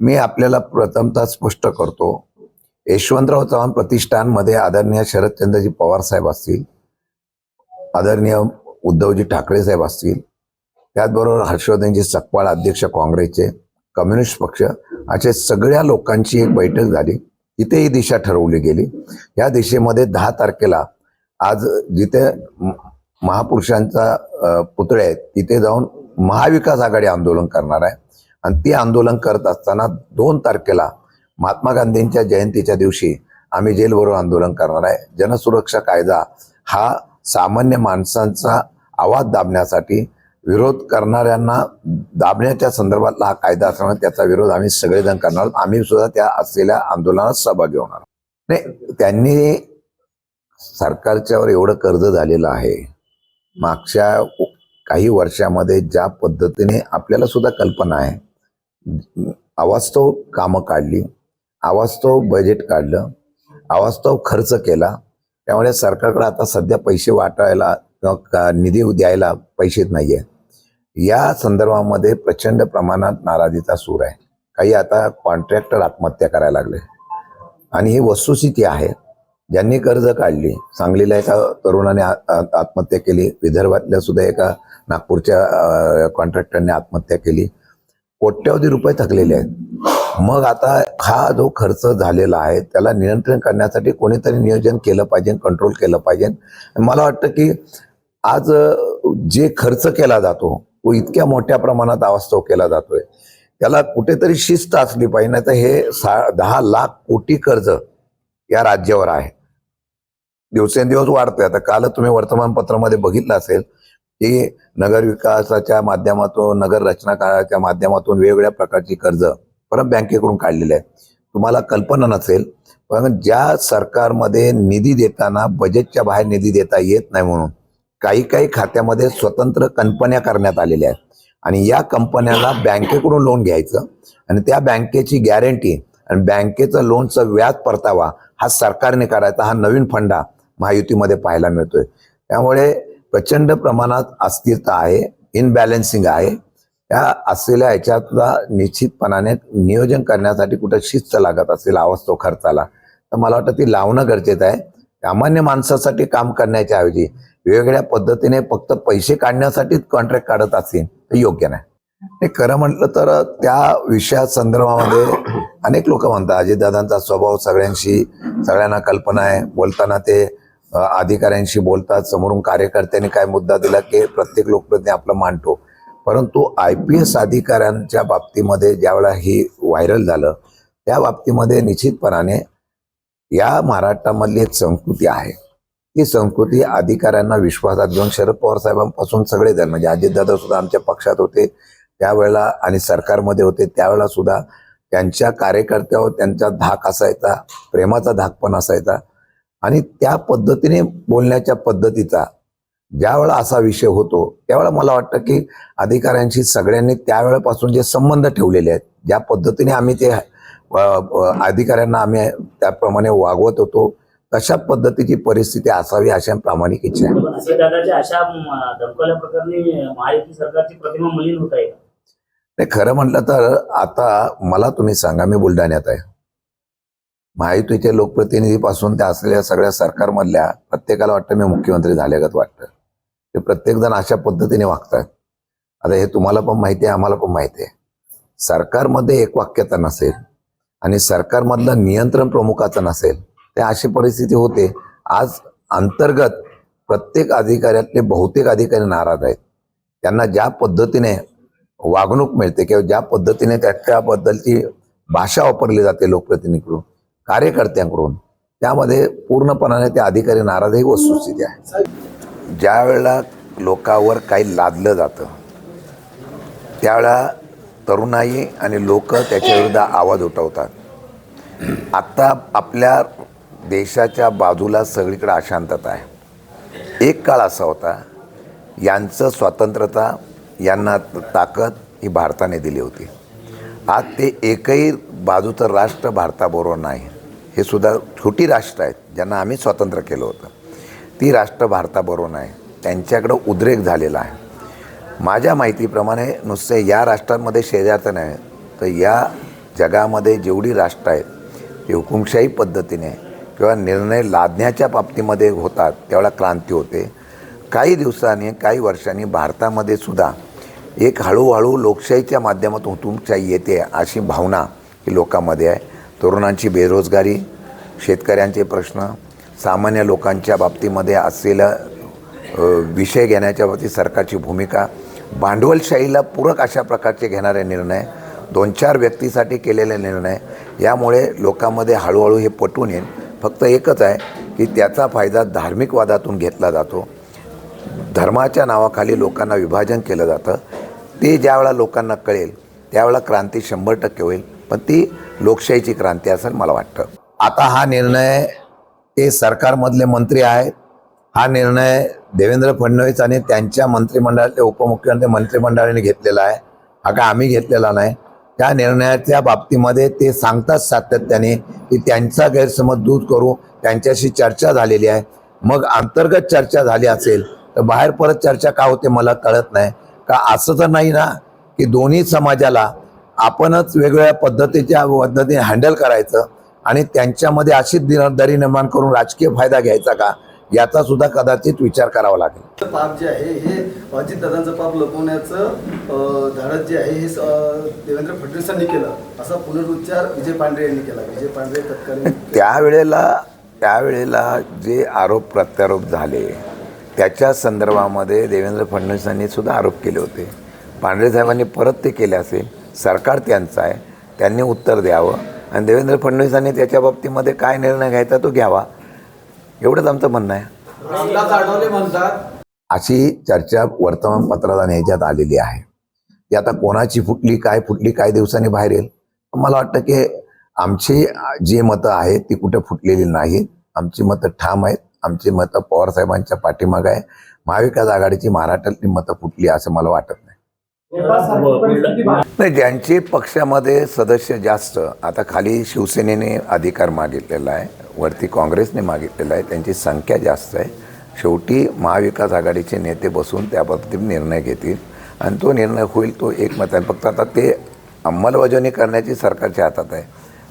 मी आपल्याला प्रथमतः स्पष्ट करतो यशवंतराव चव्हाण प्रतिष्ठानमध्ये आदरणीय शरदचंद्रजी पवार साहेब असतील आदरणीय उद्धवजी ठाकरे साहेब असतील त्याचबरोबर हर्षवर्धनजी सकपाळ अध्यक्ष काँग्रेसचे कम्युनिस्ट पक्ष असे सगळ्या लोकांची एक बैठक झाली. तिथे ही दिशा ठरवली गेली. या दिशेमध्ये दहा तारखेला आज जिथे महापुरुषांचा पुतळे आहेत तिथे जाऊन महाविकास आघाडी आंदोलन करणार आहे. आणि ते आंदोलन करत असताना दोन तारखेला महात्मा गांधींच्या जयंतीच्या दिवशी आम्ही जेलवरून आंदोलन करणार आहे. जनसुरक्षा कायदा हा सामान्य माणसांचा आवाज दाबण्यासाठी विरोध करणाऱ्यांना दाबण्याच्या संदर्भातला हा कायदा असणार त्याचा विरोध आम्ही सगळेजण करणार आहोत. आम्ही सुद्धा त्या असलेल्या आंदोलनात सहभागी होणार नाही त्यांनी सरकारच्यावर एवढं कर्ज झालेलं आहे. मागच्या काही वर्षामध्ये ज्या पद्धतीने आपल्याला सुद्धा कल्पना आहे अवास्तव कामं काढली अवास्तव बजेट काढलं अवास्तव खर्च केला. त्यामुळे सरकारकडे आता सध्या पैसे वाटायला किंवा का- निधी द्यायला पैसेच नाही आहे या संदर्भामध्ये प्रचंड प्रमाणात नाराजीचा सूर आहे. काही आता कॉन्ट्रॅक्टर आत्महत्या करायला लागले. आणि ही वस्तुस्थिती आहे. ज्यांनी कर्ज काढली सांगलीला एका तरुणाने आत्महत्या केली विदर्भातल्या सुद्धा एका नागपूरच्या कॉन्ट्रॅक्टरने आत्महत्या केली. कोट्यवधी रुपये थकलेले आहेत. मग आता हा जो खर्च झालेला आहे त्याला नियंत्रण करण्यासाठी कोणीतरी नियोजन केलं पाहिजे कंट्रोल केलं पाहिजे. मला वाटतं की आज जे खर्च केला जातो तो इतक्या मोठ्या प्रमाणात अवास्तव केला जातोय. त्याला कुठेतरी शिस्त असली पाहिजे नाही तर हे सा दहा लाख कोटी कर्ज या राज्यावर आहे. दिवसेंदिवस वाढतोय. आता काल तुम्ही वर्तमानपत्रामध्ये बघितलं असेल की नगर विकासाच्या माध्यमातून नगर रचना काळाच्या माध्यमातून वेगवेगळ्या प्रकारची कर्ज परत बँकेकडून काढलेली आहेत. तुम्हाला कल्पना नसेल पण ज्या सरकारमध्ये निधी देताना बजेटच्या बाहेर निधी देता येत नाही म्हणून काही काही खात्यामध्ये स्वतंत्र कंपन्या करण्यात आलेल्या आहेत. आणि या कंपन्याला बँकेकडून लोन घ्यायचं आणि त्या बँकेची गॅरंटी आणि बँकेचं लोनचं व्याज परतावा हा सरकारने करायचा हा नवीन फंडा महायुतीमध्ये पाहायला मिळतोय. त्यामुळे प्रचंड प्रमाणात अस्थिरता आहे इनबॅलेन्सिंग आहे. त्या असलेल्या ह्याच्यातला निश्चितपणाने नियोजन करण्यासाठी कुठं शिस्त लागत असेल आवाज तो खर्चाला तर मला वाटतं ती लावणं गरजेचं आहे. सामान्य माणसासाठी काम करण्याच्या ऐवजी वेगवेगळ्या पद्धतीने फक्त पैसे काढण्यासाठीच कॉन्ट्रॅक्ट काढत असतील ते योग्य नाही. हे खरं म्हटलं तर त्या विषया संदर्भामध्ये अनेक लोक म्हणतात अजितदादांचा स्वभाव सगळ्यांशी सगळ्यांना कल्पना आहे बोलताना ते अधिकाऱ्यांशी बोलतात समोरून कार्यकर्त्यांनी काय मुद्दा दिला की प्रत्येक लोकप्रतिनिधी आपलं मांडतो. परंतु आय पी एस अधिकाऱ्यांच्या बाबतीमध्ये ज्यावेळा हे व्हायरल झालं त्या बाबतीमध्ये निश्चितपणाने या महाराष्ट्रामधली एक संस्कृती आहे. ती संस्कृती अधिकाऱ्यांना विश्वासात घेऊन शरद पवार साहेबांपासून सगळे जण म्हणजे अजितदादा सुद्धा आमच्या पक्षात होते त्यावेळेला आणि सरकारमध्ये होते त्यावेळेला सुद्धा त्यांच्या कार्यकर्त्यावर त्यांचा धाक असायचा प्रेमाचा धाक पण असायचा. आणि त्या पद्धतीने बोलण्याच्या पद्धतीचा ज्यावेळेला असा विषय होतो त्यावेळेला मला वाटतं की अधिकाऱ्यांशी सगळ्यांनी त्यावेळेपासून जे संबंध ठेवलेले आहेत ज्या पद्धतीने आम्ही ते अधिकाऱ्यांना आम्ही त्याप्रमाणे वागवत होतो तशा पद्धतीची परिस्थिती असावी अशा प्रामाणिक इच्छा आहे? नाही खरं म्हटलं तर आता मला तुम्ही सांगा मी बुलढाण्यात आहे महायुतीच्या लोकप्रतिनिधीपासून त्या असलेल्या सगळ्या सरकारमधल्या प्रत्येकाला वाटतं मी मुख्यमंत्री झाल्यागत वाटतं. ते प्रत्येकजण अशा पद्धतीने वागतात आता हे तुम्हाला पण माहिती आहे आम्हाला पण माहिती आहे. सरकारमध्ये एक वाक्यता नसेल आणि सरकारमधलं नियंत्रण प्रमुखाचं नसेल ते अशी परिस्थिती होते आज अंतर्गत प्रत्येक अधिकाऱ्यातले बहुतेक अधिकारी नाराज आहेत. त्यांना ज्या पद्धतीने वागणूक मिळते किंवा ज्या पद्धतीने त्याच्याबद्दलची भाषा वापरली जाते लोकप्रतिनिधीकडून कार्यकर्त्यांकडून त्यामध्ये पूर्णपणाने ते अधिकारी नाराजही वस्तुस्थिती आहे. ज्या वेळेला काही लादलं जातं त्यावेळेला तरुणाई आणि लोक त्याच्याविरुद्ध आवाज उठवतात. आत्ता आपल्या देशाच्या बाजूला सगळीकडे अशांतता आहे. एक काळ असा होता यांचं स्वातंत्र्यता यांना ताकद ही भारताने दिली होती. आज ते एकही बाजूचं राष्ट्र भारताबरोबर नाही. हे सुद्धा छोटी राष्ट्र आहेत ज्यांना आम्ही स्वतंत्र केलं होतं. ती राष्ट्र भारताबरोबर नाही त्यांच्याकडं उद्रेक झालेला आहे. माझ्या माहितीप्रमाणे नुसते या राष्ट्रांमध्ये शेजारचं नाही तर या जगामध्ये जेवढी राष्ट्र आहेत ते हुकुमशाही पद्धतीने किंवा निर्णय लादण्याच्या बाबतीमध्ये होतात त्यावेळा क्रांती होते. काही दिवसांनी काही वर्षांनी भारतामध्ये सुद्धा एक हळूहळू लोकशाहीच्या माध्यमातून हुकुमशाही येते अशी भावना ही लोकांमध्ये आहे. तरुणांची बेरोजगारी शेतकऱ्यांचे प्रश्न सामान्य लोकांच्या बाबतीमध्ये असलेलं विषय घेण्याच्या बाबतीत सरकारची भूमिका. भांडवलशाहीला पूरक अशा प्रकारचे घेणारे निर्णय दोन चार व्यक्तीसाठी केलेले निर्णय यामुळे लोकांमध्ये हळूहळू हे पटून येईल. फक्त एकच आहे की त्याचा फायदा धार्मिक वादातून घेतला जातो. धर्माच्या नावाखाली लोकांना विभाजन केलं जातं. ते ज्यावेळा लोकांना कळेल त्यावेळा क्रांती शंभर टक्के होईल. पण ती लोकशाहीची क्रांती असेल मला वाटतं. आता हा निर्णय ते सरकारमधले मंत्री आहेत. हा निर्णय देवेंद्र फडणवीस आणि त्यांच्या मंत्रिमंडळातले उपमुख्यमंत्री मंत्रिमंडळाने घेतलेला आहे. हा काय आम्ही घेतलेला नाही. त्या निर्णयाच्या बाबतीमध्ये ते सांगतात सातत्याने की त्यांचा गैरसमज दूर करू त्यांच्याशी चर्चा झालेली आहे. मग अंतर्गत चर्चा झाली असेल तर बाहेर परत चर्चा का होते मला कळत नाही. का असं तर नाही ना की दोन्ही समाजाला आपणच वेगवेगळ्या पद्धतीच्या पद्धतीने हँडल करायचं आणि त्यांच्यामध्ये अशी दरी निर्माण करून राजकीय फायदा घ्यायचा का याचा सुद्धा कदाचित विचार करावा लागेल. पाप जे आहे हे अजितदादांचं पाप लपवण्याचं धाडस जे आहे हे देवेंद्र फडणवीसांनी केलं. असा पुनरुच्चार विजय पांढरे यांनी केला. विजय पांढरे तत्कालीन त्यावेळेला त्यावेळेला जे आरोप प्रत्यारोप झाले त्याच्या संदर्भामध्ये देवेंद्र फडणवीसांनी सुद्धा आरोप केले होते. पांढरे साहेबांनी परत ते केले असेल. सरकार त्यांचं आहे त्यांनी उत्तर द्यावं. आणि देवेंद्र फडणवीसांनी त्याच्या बाबतीमध्ये काय निर्णय घ्यायचा तो घ्यावा. एवढंच आमचं म्हणणं आहे. रामदास आठवले म्हणतात. अशी चर्चा वर्तमानपत्रात आणि ह्याच्यात आलेली आहे. ती आता कोणाची फुटली काय फुटली काही दिवसांनी बाहेर येईल? मला वाटतं की आमची जी मतं आहेत ती कुठे फुटलेली नाहीत. आमची मतं ठाम आहेत. आमची मतं पवारसाहेबांच्या पाठीमागं आहे. महाविकास आघाडीची महाराष्ट्रातली मतं फुटली असं मला वाटत नाही ज्यांचे पक्षामध्ये सदस्य जास्त. आता खाली शिवसेनेने अधिकार मागितलेला आहे वरती काँग्रेसने मागितलेला आहे त्यांची संख्या जास्त आहे. शेवटी महाविकास आघाडीचे नेते बसून त्याबाबतीत निर्णय घेतील. आणि तो निर्णय होईल तो एकमत आहे. फक्त आता ते अंमलबजावणी करण्याची सरकारच्या हातात आहे.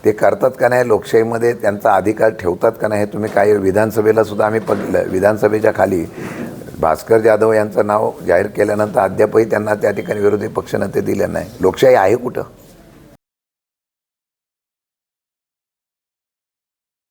ते करतात का नाही लोकशाहीमध्ये त्यांचा अधिकार ठेवतात का नाही हे तुम्ही काही विधानसभेला सुद्धा आम्ही बघितलं. विधानसभेच्या खाली भास्कर जाधव यांचं नाव जाहीर केल्यानंतर अद्यापही त्यांना त्या ठिकाणी विरोधी पक्षनेते दिले नाही. लोकशाही आहे कुठं?